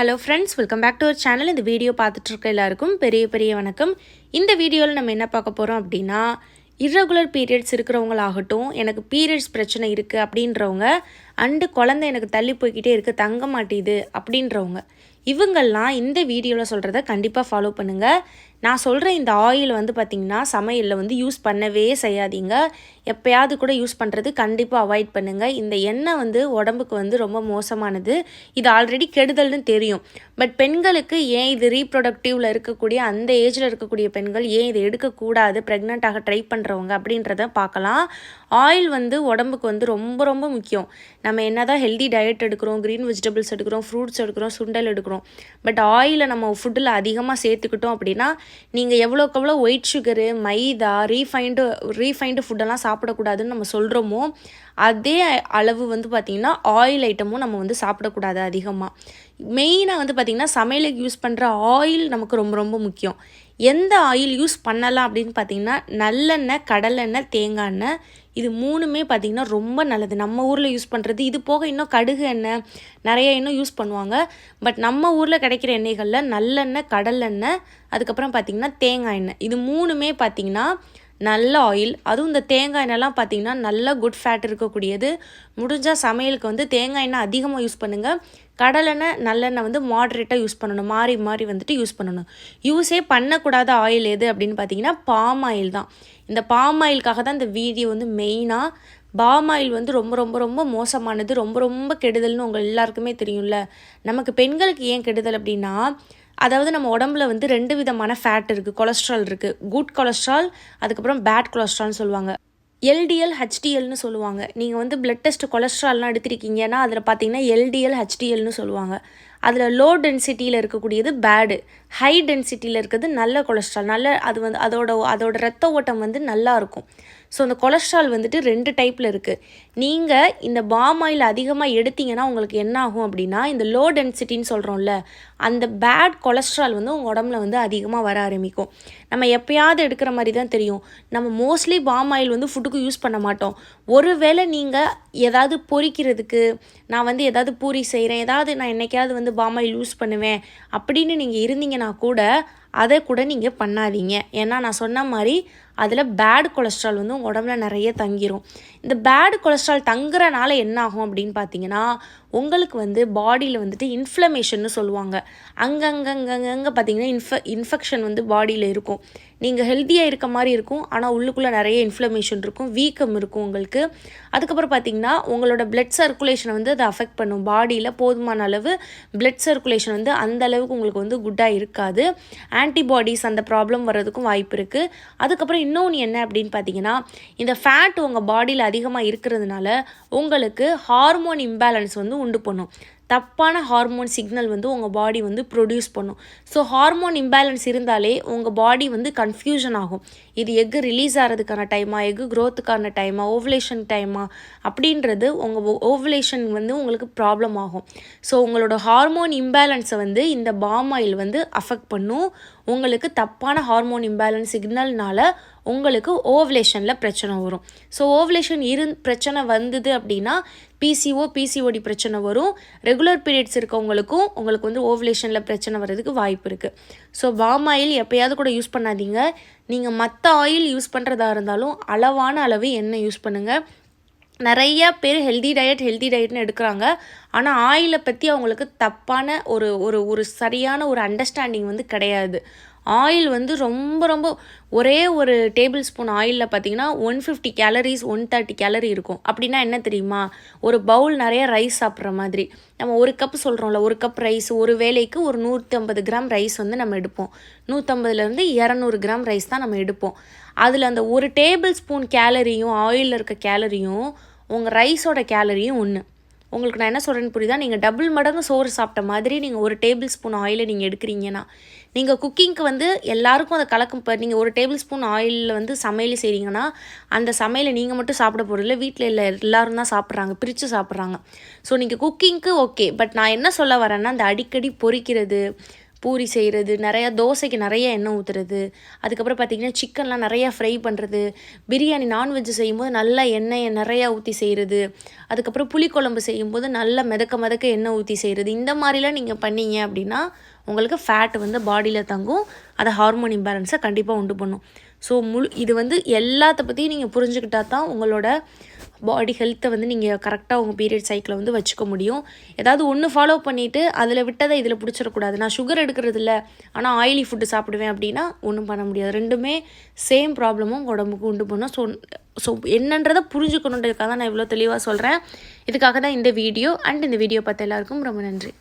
Hello friends welcome back to our channel இந்த video பார்த்துட்டு இருக்க எல்லாருக்கும் பெரிய பெரிய வணக்கம். இந்த வீடியோவில் நம்ம என்ன பார்க்க போகிறோம் அப்படின்னா இர்ரெகுலர் பீரியட்ஸ் இருக்கிறவங்களாகட்டும் எனக்கு பீரியட்ஸ் பிரச்சனை இருக்குது அப்படின்றவங்க அண்டு குழந்தை எனக்கு தள்ளி போய்கிட்டே இருக்குது தங்க மாட்டேது அப்படின்றவங்க. இவங்கெல்லாம் இந்த வீடியோவில் சொல்கிறத கண்டிப்பாக ஃபாலோ பண்ணுங்கள் நான் சொல்கிற இந்த ஆயில் வந்து பார்த்திங்கன்னா சமையலில் வந்து யூஸ் பண்ணவே செய்யாதீங்க. எப்போயாவது கூட யூஸ் பண்ணுறது கண்டிப்பாக அவாய்ட் பண்ணுங்கள் இந்த எண்ணெய் வந்து உடம்புக்கு வந்து ரொம்ப மோசமானது. இது ஆல்ரெடி கெடுதல்னு தெரியும். பட் பெண்களுக்கு ஏன் இது ரீப்ரொடக்டிவில் இருக்கக்கூடிய அந்த ஏஜில் இருக்கக்கூடிய பெண்கள் ஏன் இதை எடுக்கக்கூடாது ப்ரெக்னெண்ட்டாக ட்ரை பண்ணுறவங்க அப்படின்றத பார்க்கலாம். ஆயில் வந்து உடம்புக்கு வந்து ரொம்ப ரொம்ப முக்கியம். நம்ம என்ன தான் ஹெல்தி டயட் எடுக்கிறோம் க்ரீன் வெஜிடபிள்ஸ் எடுக்கிறோம் ஃப்ரூட்ஸ் எடுக்கிறோம் சுண்டல் எடுக்கிறோம். பட் ஆயிலை நம்ம ஃபுட்டில் அதிகமாக சேர்த்துக்கிட்டோம் அப்படின்னா நீங்கள் எவ்வளோக்கு எவ்வளோ white sugar maida refined refined ஃபுட்டெல்லாம் சாப்பிடக்கூடாதுன்னு நம்ம சொல்கிறோமோ அதே அளவு வந்து பார்த்திங்கன்னா ஆயில் ஐட்டமும் நம்ம வந்து சாப்பிடக்கூடாது அதிகமாக மெயினாக வந்து பார்த்திங்கன்னா சமையலுக்கு யூஸ் பண்ணுற ஆயில் நமக்கு ரொம்ப ரொம்ப முக்கியம். எந்த ஆயில் யூஸ் பண்ணலாம் அப்படின்னு பார்த்தீங்கன்னா நல்லெண்ணெய் கடலெண்ணெய் தேங்காய் எண்ணெய் இது மூணுமே பார்த்திங்கன்னா ரொம்ப நல்லது. நம்ம ஊரில் யூஸ் பண்ணுறது இது போக இன்னும் கடுகு எண்ணெய் நிறைய இன்னும் யூஸ் பண்ணுவாங்க. பட் நம்ம ஊரில் கிடைக்கிற எண்ணெய்களில் நல்லெண்ணெய் கடலெண்ணெய் அதுக்கப்புறம் பார்த்திங்கன்னா தேங்காய் எண்ணெய். இது மூணுமே பார்த்திங்கன்னா நல்ல ஆயில் அதுவும் இந்த தேங்காய் எண்ணெய்லாம் பார்த்திங்கன்னா நல்ல குட் ஃபேட் இருக்கக்கூடியது. முடிஞ்சால் சமையலுக்கு வந்து தேங்காய் எண்ணெய் அதிகமாக யூஸ் பண்ணுங்கள் கடலெண்ணெய் நல்லெண்ணெய் வந்து மாட்ரேட்டாக யூஸ் பண்ணணும். மாறி மாறி வந்துட்டு யூஸ் பண்ணணும். யூஸே பண்ணக்கூடாத ஆயில் எது அப்படின்னு பார்த்தீங்கன்னா பாம் ஆயில் தான். இந்த பாம் ஆயிலுக்காக தான் இந்த வீடியோ வந்து மெயினாக பாம் ஆயில் வந்து ரொம்ப ரொம்ப ரொம்ப மோசமானது ரொம்ப ரொம்ப கெடுதல்னு உங்கள் எல்லாருக்குமே தெரியும்ல. நமக்கு பெண்களுக்கு ஏன் கெடுதல் அப்படின்னா அதாவது நம்ம உடம்புல வந்து ரெண்டு விதமான ஃபேட் இருக்குது கொலஸ்ட்ரால் இருக்குது குட் கொலஸ்ட்ரால் அதுக்கப்புறம் பேட் கொலஸ்ட்ரால்னு சொல்லுவாங்க. எல்டிஎல் ஹெச்டிஎல்னு சொல்லுவாங்க. நீங்கள் வந்து பிளட் டெஸ்ட் கொலஸ்ட்ரால்லாம் எடுத்திருக்கீங்கன்னா அதில் பார்த்தீங்கன்னா எல்டிஎல் ஹெச்டிஎல்னு சொல்லுவாங்க. அதில் லோ டென்சிட்டியில் இருக்கக்கூடியது பேடு ஹை டென்சிட்டியில் இருக்கிறது நல்ல கொலஸ்ட்ரால் நல்ல அது வந்து அதோட அதோட ரத்த ஓட்டம் வந்து நல்லா இருக்கும். ஸோ அந்த கொலஸ்ட்ரால் வந்துட்டு ரெண்டு டைப்பில் இருக்குது நீங்கள் இந்த பாம் ஆயில் அதிகமாக எடுத்தீங்கன்னா உங்களுக்கு என்ன ஆகும் அப்படின்னா இந்த லோ டென்சிட்டின்னு சொல்கிறோம்ல அந்த பேட் கொலஸ்ட்ரால் வந்து உங்கள் உடம்புல வந்து அதிகமாக வர ஆரம்பிக்கும். நம்ம எப்பயாவது எடுக்கிற மாதிரி தான் தெரியும். நம்ம மோஸ்ட்லி பாம் ஆயில் வந்து ஃபுட்டுக்கு யூஸ் பண்ண மாட்டோம். ஒருவேளை நீங்கள் ஏதாவது பொறிக்கிறதுக்கு நான் வந்து ஏதாவது பூரி செய்கிறேன் ஏதாவது நான் என்றைக்காவது வந்து பாமா யூஸ் பண்ணுவேன் அப்படின்னு நீங்கள் இருந்தீங்கன்னா கூட அதை கூட நீங்கள் பண்ணாதீங்க. ஏன்னா நான் சொன்ன மாதிரி அதில் பேட் கொலஸ்ட்ரால் வந்து உங்கள் உடம்புல நிறைய தங்கிரும். இந்த பேட் கொலஸ்ட்ரால் தங்குறனால என்ன ஆகும் அப்படின்னு பார்த்தீங்கன்னா உங்களுக்கு வந்து பாடியில் வந்துட்டு இன்ஃப்ளமேஷன்னு சொல்லுவாங்க. அங்கங்கங்கங்கங்க பார்த்தீங்கன்னா இன்ஃப இன்ஃபெக்ஷன் வந்து பாடியில் இருக்கும். நீங்கள் ஹெல்த்தியாக இருக்க மாதிரி இருக்கும். ஆனால் உள்ளுக்குள்ளே நிறைய இன்ஃப்ளமேஷன் இருக்கும். வீக்கம் இருக்கும் உங்களுக்கு. அதுக்கப்புறம் பார்த்தீங்கன்னா உங்களோட பிளட் சர்க்குலேஷனை வந்து அதை அஃபெக்ட் பண்ணும். பாடியில் போதுமான அளவு பிளட் சர்க்குலேஷன் வந்து அந்த அளவுக்கு உங்களுக்கு வந்து குட்டாக இருக்காது. ஆன்டிபாடிஸ் அந்த ப்ராப்ளம் வர்றதுக்கும் வாய்ப்பு இருக்குது அதுக்கப்புறம் இன்னொன்று என்ன அப்படின்னு பார்த்தீங்கன்னா இந்த ஃபேட் உங்கள் பாடியில் அதிகமாக இருக்கிறதுனால உங்களுக்கு ஹார்மோன் இம்பேலன்ஸ் வந்து உண்டு பண்ணும். தப்பான ஹார்மோன் சிக்னல் வந்து உங்கள் பாடி வந்து ப்ரொடியூஸ் பண்ணும். ஸோ ஹார்மோன் இம்பேலன்ஸ் இருந்தாலே உங்கள் பாடி வந்து கன்ஃபியூஷன் ஆகும். இது எக்கு ரிலீஸ் ஆகிறதுக்கான டைமா எக்கு க்ரோத்துக்கான டைமா ஓவலேஷன் டைமா அப்படின்றது உங்கள் ஓவலேஷன் வந்து உங்களுக்கு ப்ராப்ளம் ஆகும். ஸோ உங்களோட ஹார்மோன் இம்பேலன்ஸை வந்து இந்த பாம் ஆயில் வந்து அஃபெக்ட் பண்ணும். உங்களுக்கு தப்பான ஹார்மோன் இம்பேலன்ஸ் சிக்னல்னால உங்களுக்கு ஓவலேஷனில் பிரச்சனை வரும். ஸோ ஓவலேஷன் இரு பிரச்சனை வந்தது அப்படின்னா பிசிஓ பிசிஓடி பிரச்சனை வரும். ரெகுலர் பீரியட்ஸ் இருக்கவங்களுக்கும் உங்களுக்கு வந்து ஓவலேஷனில் பிரச்சனை வர்றதுக்கு வாய்ப்பு இருக்குது ஸோ பாம் ஆயில் எப்போயாவது கூட யூஸ் பண்ணாதீங்க. நீங்கள் மற்ற ஆயில் யூஸ் பண்ணுறதா இருந்தாலும் அளவான அளவு எண்ணெய் யூஸ் பண்ணுங்கள் நிறைய பேர் ஹெல்தி டயட் ஹெல்தி டயட்னு எடுக்கிறாங்க. ஆனால் ஆயிலை பற்றி அவங்களுக்கு தப்பான ஒரு ஒரு ஒரு சரியான ஒரு அண்டர்ஸ்டாண்டிங் வந்து கிடையாது. ஆயில் வந்து ரொம்ப ரொம்ப ஒரே ஒரு டேபிள் ஸ்பூன் ஆயிலில் பார்த்தீங்கன்னா one fifty calories one thirty calorie இருக்கும். அப்படின்னா என்ன தெரியுமா? ஒரு பவுல் நிறைய ரைஸ் சாப்பிட்ற மாதிரி. நம்ம ஒரு கப் சொல்கிறோம்ல ஒரு கப் ரைஸ் ஒரு வேலைக்கு ஒரு நூற்றம்பது கிராம் ரைஸ் வந்து நம்ம எடுப்போம். நூற்றம்பதுலேருந்து இரநூறு கிராம் ரைஸ் தான் நம்ம எடுப்போம். அதில் அந்த ஒரு டேபிள் ஸ்பூன் கேலரியும் ஆயிலில் இருக்க கேலரியும் உங்கள் ரைஸோட கேலரியும் ஒன்று உங்களுக்கு நான் என்ன சொல்கிறேன்னு புரியுதா? நீங்கள் டபுள் மடங்கு சோறு சாப்பிட்ட மாதிரி நீங்கள் ஒரு டேபிள் ஸ்பூன் ஆயிலை நீங்கள் எடுக்கிறீங்கன்னா நீங்கள் குக்கிங்க்கு வந்து எல்லாருக்கும் அதை கலக்கும் இப்போ நீங்கள் ஒரு டேபிள் ஸ்பூன் ஆயிலில் வந்து சமையல் செய்கிறீங்கன்னா அந்த சமையலை நீங்கள் மட்டும் சாப்பிட போகிறதில்ல வீட்டில் இல்லை எல்லோரும் தான் சாப்பிட்றாங்க பிரித்து சாப்பிட்றாங்க. ஸோ நீங்கள் குக்கிங்க்கு ஓகே பட் நான் என்ன சொல்ல வரேன்னா அந்த அடிக்கடி பொரிக்கிறது பூரி செய்கிறது நிறையா தோசைக்கு நிறைய எண்ணெய் ஊற்றுறது அதுக்கப்புறம் பார்த்திங்கன்னா சிக்கன்லாம் நிறையா ஃப்ரை பண்ணுறது பிரியாணி நான்வெஜ் செய்யும்போது நல்லா எண்ணெயை நிறையா ஊற்றி செய்கிறது அதுக்கப்புறம் புளிக்குழம்பு செய்யும்போது நல்லா மிதக்க மிதக்க எண்ணெய் ஊற்றி செய்கிறது இந்த மாதிரிலாம் நீங்கள் பண்ணீங்க அப்படின்னா உங்களுக்கு ஃபேட் வந்து பாடியில் தங்கும் அதை ஹார்மோன் இம்பேலன்ஸை கண்டிப்பாக உண்டு பண்ணும். ஸோ முழு இது வந்து எல்லாத்த பற்றியும் நீங்கள் புரிஞ்சுக்கிட்டா தான் உங்களோட பாடி ஹெல்த்தை வந்து நீங்கள் கரெக்டாக உங்கள் பீரியட் சைக்கிளை வந்து வச்சுக்க முடியும். ஏதாவது ஒன்று ஃபாலோ பண்ணிவிட்டு அதில் விட்டதை இதில் பிடிச்சிடக்கூடாது. நான் சுகர் எடுக்கிறது இல்லை ஆனால் ஆயிலி ஃபுட்டு சாப்பிடுவேன் அப்படின்னா ஒன்றும் பண்ண முடியாது. ரெண்டுமே சேம் ப்ராப்ளமும் உடம்புக்கு உண்டு பண்ணும். ஸோ ஸோ என்னன்றதை புரிஞ்சுக்கணுன்றதுக்காக தான் நான் இவ்வளோ தெளிவாக சொல்கிறேன் இதுக்காக தான் இந்த வீடியோ அண்ட் இந்த வீடியோ பார்த்த எல்லாருக்கும் ரொம்ப நன்றி.